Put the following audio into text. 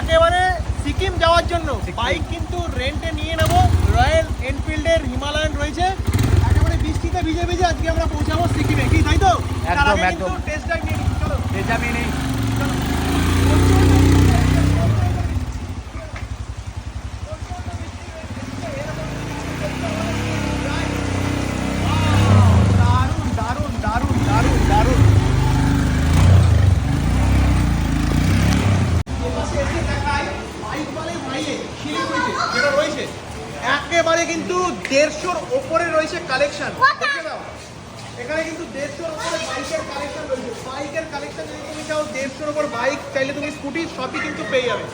একেবারে সিকিম যাওয়ার জন্য। বাইক কিন্তু রেন্টে নিয়ে নেব। রয়্যাল এনফিল্ডের হিমালয়ান রয়েছে। একেবারে বৃষ্টিতে ভিজে ভিজে আজকে আমরা পৌঁছাবো সিকিমে। কি তাই তো? একদম, একদম। টেস্ট ড্রাইভ নিয়ে চলো। টেস্ট ড্রাইভ দারুণ যেটা রয়েছে একেবারে কিন্তু দেড়শোর ওপরে রয়েছে কালেকশন দেখে দাও এখানে কিন্তু দেড়শোর ওপরে বাইকের কালেকশন রয়েছে। বাইকের কালেকশন যদি তুমি চাও দেড়শোর ওপর বাইক চাইলে তুমি স্কুটি সবই কিন্তু পেয়ে যাবে।